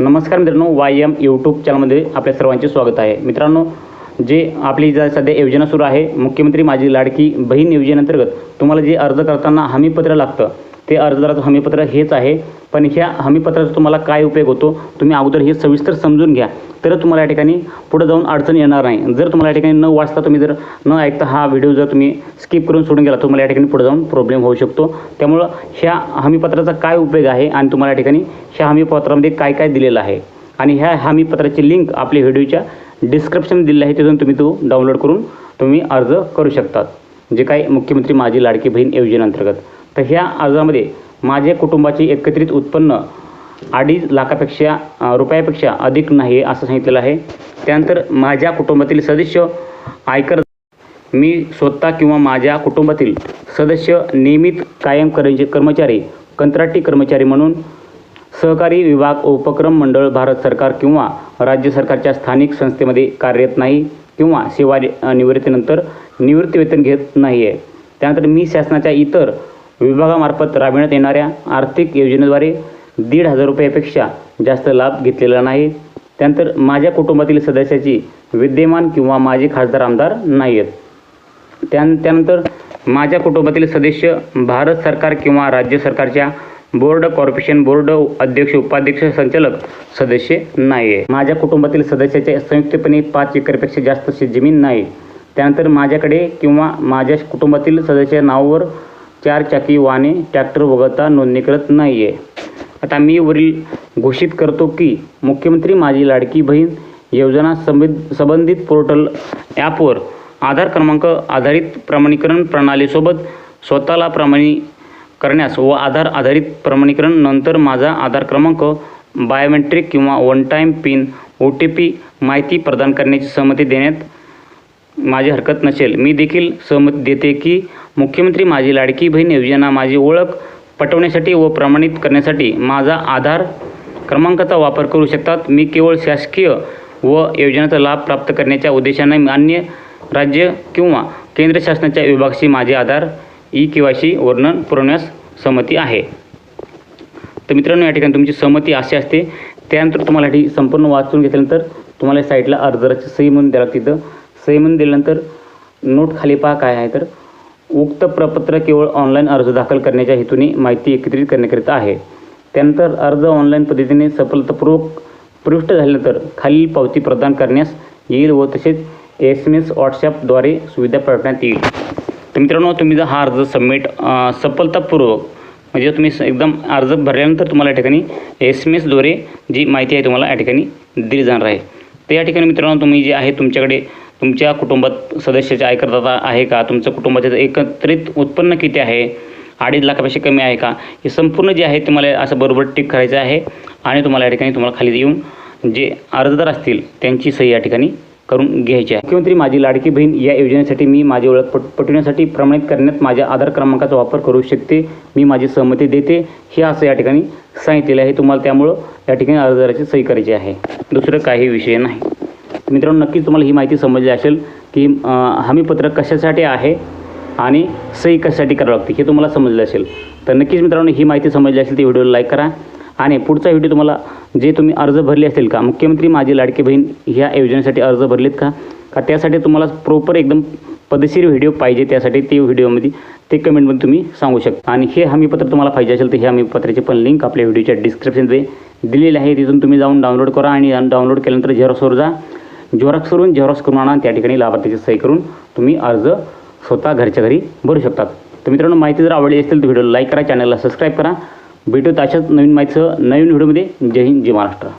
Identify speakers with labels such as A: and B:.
A: नमस्कार मित्रांनो Y M YouTube चॅनलमध्ये आपल्या सर्वांचे स्वागत आहे. मित्रांनो जे आपली ज्या सध्या योजना सुरू आहे मुख्यमंत्री माझी लाडकी बहीण योजनेअंतर्गत तुम्हाला जे अर्ज करताना हमीपत्र लागतं ते अर्जदाराचं हमीपत्र हेच आहे. पण ह्या हमीपत्राचा तुम्हाला काय उपयोग होतो? तुम्ही अगोदर हे सविस्तर समजून घ्या. तर तुम्हाला या ठिकाणी पुढे जाऊन अडचण येणार नाही. जर तुम्हाला या ठिकाणी न वाचता तुम्ही जर न ऐकता हा व्हिडिओ जर तुम्ही स्किप करून सोडून गेला तुम्हाला या ठिकाणी पुढे जाऊन प्रॉब्लेम होऊ शकतो. त्यामुळं ह्या हमीपत्राचा काय उपयोग आहे आणि तुम्हाला या ठिकाणी ह्या हमीपत्रामध्ये काय काय दिलेलं आहे? आणि ह्या हमीपत्राची लिंक आपल्या व्हिडिओच्या डिस्क्रिप्शन दिलेलं आहे तिथून तुम्ही तो डाउनलोड करून तुम्ही अर्ज करू शकतात. जे काही मुख्यमंत्री माझी लाडकी बहीण योजनेअंतर्गत. ह्या अर्जामध्ये माझ्या कुटुंबाचे एकत्रित उत्पन्न अडीच लाखापेक्षा रुपयापेक्षा अधिक नाही असं सांगितलेलं आहे. त्यानंतर माझ्या कुटुंबातील सदस्य आयकर मी स्वतः किंवा माझ्या कुटुंबातील सदस्य नियमित कायम कर्मच कर्मचारी कंत्राटी कर्मचारी म्हणून सहकारी विभाग उपक्रम मंडळ भारत सरकार किंवा राज्य सरकारच्या स्थानिक संस्थेमध्ये कार्यरत नाही किंवा सेवा निवृत्तीनंतर निवृत्ती वेतन घेत नाही आहे त्यानंतर मी शासनाच्या इतर विभागामार्फत राबविण्यात येणाऱ्या आर्थिक योजनेद्वारे दीड हजार रुपयापेक्षा जास्त लाभ घेतलेला नाही. त्यानंतर माझ्या कुटुंबातील सदस्याची विद्यमान किंवा माझे खासदार आमदार नाही आहेत त्यान त्यानंतर माझ्या कुटुंबातील सदस्य भारत सरकार किंवा राज्य सरकारच्या बोर्ड कॉर्पोरेशन बोर्ड अध्यक्ष उपाध्यक्ष संचालक सदस्य नाही आहे माझ्या कुटुंबातील सदस्याचे संयुक्तपणे पाच एकरपेक्षा जास्त शेतजमीन नाही. त्यानंतर माझ्याकडे किंवा माझ्या कुटुंबातील सदस्या नावावर चार चाकी वाहने ट्रॅक्टर वगळता नोंदणी करत नाही आहे आता मी वरील घोषित करतो की मुख्यमंत्री माझी लाडकी बहीण योजना संबंध संबंधित पोर्टल ॲपवर आधार क्रमांक आधारित प्रमाणीकरण प्रणालीसोबत स्वतःला प्रमाणी करण्यास व आधार आधारित प्रमाणीकरण नंतर माझा आधार क्रमांक बायोमेट्रिक किंवा one time pin O T P माहिती प्रदान करण्याची सहमती देण्यात माझी हरकत नसेल. मी देखील सहमती देते की मुख्यमंत्री माझी लाडकी बहीण योजना माझी ओळख पटवण्यासाठी व प्रमाणित करण्यासाठी माझा आधार क्रमांकाचा वापर करू शकतात. मी केवळ शासकीय व योजनेचा लाभ प्राप्त करण्याच्या उद्देशाने अन्य राज्य किंवा केंद्र शासनाच्या विभागाशी माझे Aadhaar e K Y C वर्णन पुरवण्यास सहमती आहे. तर मित्रांनो या ठिकाणी तुमची सहमती अशी असते. त्यानंतर तुम्हाला संपूर्ण वाचून घेतल्यानंतर तुम्हाला साईडला अर्जदाराची सही म्हणून द्यावं लागते तिथं सही म्हणून दिल्यानंतर नोट खाली पहा काय आहे. तर उक्त प्रपत्र केवळ ऑनलाईन अर्ज दाखल करण्याच्या हेतूने माहिती एकत्रित करण्याकरिता आहे. त्यानंतर अर्ज ऑनलाईन पद्धतीने सफलतापूर्वक प्रविष्ट झाल्यानंतर खालील पावती प्रदान करण्यास येईल व तसेच एस एम एस व्हॉट्सॲपद्वारे सुविधा पाठवण्यात येईल. तर मित्रांनो तुम्ही जर हा अर्ज सबमिट सफलतापूर्वक म्हणजे तुम्ही स- एकदम अर्ज भरल्यानंतर तुम्हाला या ठिकाणी एस एम एसद्वारे जी माहिती आहे तुम्हाला या ठिकाणी दिली जाणार आहे. तर या ठिकाणी मित्रांनो तुम्ही जे आहे तुमच्याकडे तुमच्या कुटुंबात सदस्याचे आयकरदाता आहे का? तुमचं कुटुंबाचं एकत्रित उत्पन्न किती आहे? अडीच लाखापेक्षा कमी आहे का? हे संपूर्ण जे आहे तुम्हाला असं बरोबर टिक करायचं आहे आणि तुम्हाला या ठिकाणी तुम्हाला खाली येऊन जे अर्जदार असतील त्यांची सही या ठिकाणी करून घ्यायची आहे. मुख्यमंत्री माझी लाडकी बहीण या योजनेसाठी मी माझी ओळख पट पटवण्यासाठी प्रमाणित करण्यात माझ्या आधार क्रमांकाचा वापर करू शकते. मी माझी सहमती देते. हे असं या ठिकाणी सांगितलेलं आहे. तुम्हाला त्यामुळं या ठिकाणी अर्जदाराची सही करायची आहे. दुसरं काही विषय नाही. मित्रांनो नक्कीच तुम्हाला ही माहिती समजली असेल की अं, हमीपत्र कशासाठी आहे आणि सही कशासाठी करावं लागते हे तुम्हाला समजलं असेल. तर नक्कीच मित्रांनो ही माहिती समजली असेल ती व्हिडिओला लाईक करा आणि पुढचा व्हिडिओ तुम्हाला जे तुम्ही अर्ज भरले असतील का मुख्यमंत्री माझी लाडकी बहीण ह्या योजनेसाठी अर्ज भरलेत का का त्यासाठी तुम्हाला प्रॉपर एकदम पद्धतशीर व्हिडिओ पाहिजे त्यासाठी ते व्हिडिओमध्ये ते कमेंटमध्ये तुम्ही सांगू शकता. आणि हे हमीपत्र तुम्हाला पाहिजे असेल तर हे हमीपत्राची पण लिंक आपल्या व्हिडिओच्या डिस्क्रिप्शनमध्ये दिलेली आहे. तिथून तुम्ही जाऊन डाउनलोड करा आणि डाउनलोड केल्यानंतर झेरॉक्सवर जा. झेरॉक्स करून झेरॉक्स करून आणा त्या ठिकाणी लाभार्थीची सही करून तुम्ही अर्ज स्वतः घरच्या घरी भरू शकतात. तर मित्रांनो माहिती जर आवडली असेल तर व्हिडिओला लाईक करा चॅनलला सबस्क्राईब करा. भेटूत अशाच नवीन माहितीसह नवीन व्हिडिओमध्ये. जय हिंद जय महाराष्ट्र.